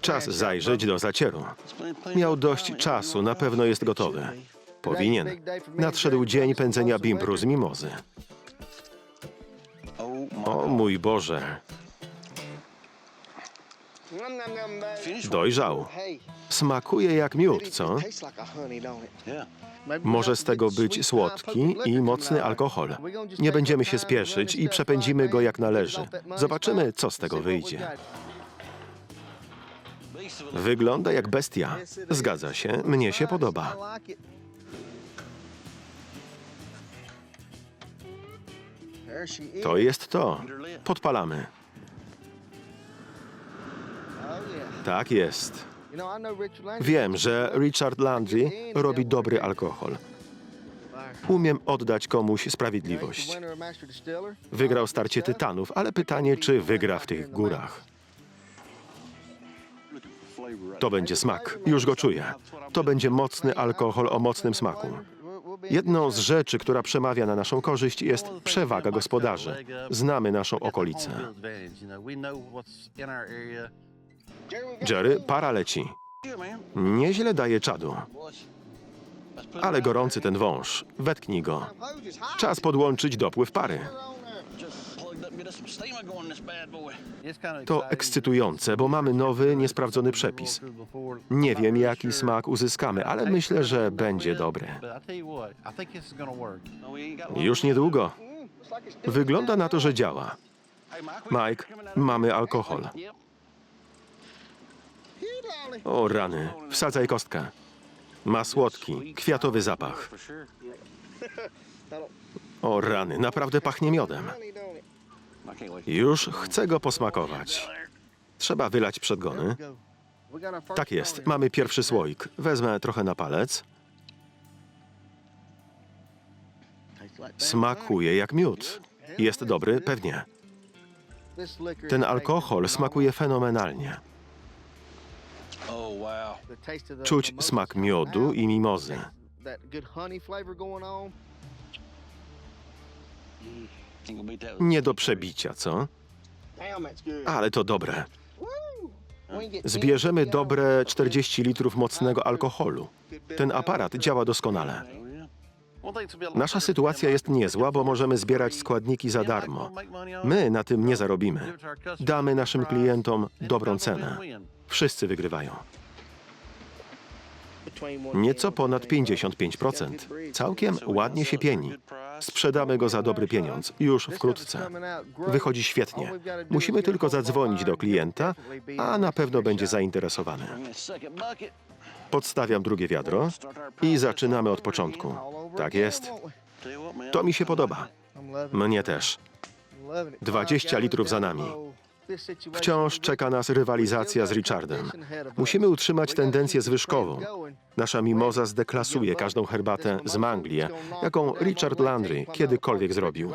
Czas zajrzeć do zacieru. Miał dość czasu, na pewno jest gotowy. Powinien. Nadszedł dzień pędzenia bimbru z mimozy. O mój Boże, dojrzał. Smakuje jak miód, co? Może z tego być słodki i mocny alkohol. Nie będziemy się spieszyć i przepędzimy go jak należy. Zobaczymy, co z tego wyjdzie. Wygląda jak bestia. Zgadza się, mnie się podoba. To jest to. Podpalamy. Tak jest. Wiem, że Richard Landry robi dobry alkohol. Umiem oddać komuś sprawiedliwość. Wygrał starcie tytanów, ale pytanie, czy wygra w tych górach. To będzie smak. Już go czuję. To będzie mocny alkohol o mocnym smaku. Jedną z rzeczy, która przemawia na naszą korzyść, jest przewaga gospodarzy. Znamy naszą okolicę. Jerry, para leci. Nieźle daje czadu. Ale gorący ten wąż. Wetknij go. Czas podłączyć dopływ pary. To ekscytujące, bo mamy nowy, niesprawdzony przepis. Nie wiem, jaki smak uzyskamy, ale myślę, że będzie dobry. Już niedługo. Wygląda na to, że działa. Mike, mamy alkohol. O rany, wsadzaj kostkę. Ma słodki, kwiatowy zapach. O rany, naprawdę pachnie miodem. Już chcę go posmakować. Trzeba wylać przedgony. Tak jest, mamy pierwszy słoik. Wezmę trochę na palec. Smakuje jak miód. Jest dobry? Pewnie. Ten alkohol smakuje fenomenalnie. Czuć smak miodu i mimozy. Nie do przebicia, co? Ale to dobre. Zbierzemy dobre 40 litrów mocnego alkoholu. Ten aparat działa doskonale. Nasza sytuacja jest niezła, bo możemy zbierać składniki za darmo. My na tym nie zarobimy. Damy naszym klientom dobrą cenę. Wszyscy wygrywają. Nieco ponad 55%. Całkiem ładnie się pieni. Sprzedamy go za dobry pieniądz, już wkrótce. Wychodzi świetnie. Musimy tylko zadzwonić do klienta, a na pewno będzie zainteresowany. Podstawiam drugie wiadro i zaczynamy od początku. Tak jest. To mi się podoba. Mnie też. 20 litrów za nami. Wciąż czeka nas rywalizacja z Richardem. Musimy utrzymać tendencję zwyżkową. Nasza mimoza zdeklasuje każdą herbatę z Manglie, jaką Richard Landry kiedykolwiek zrobił.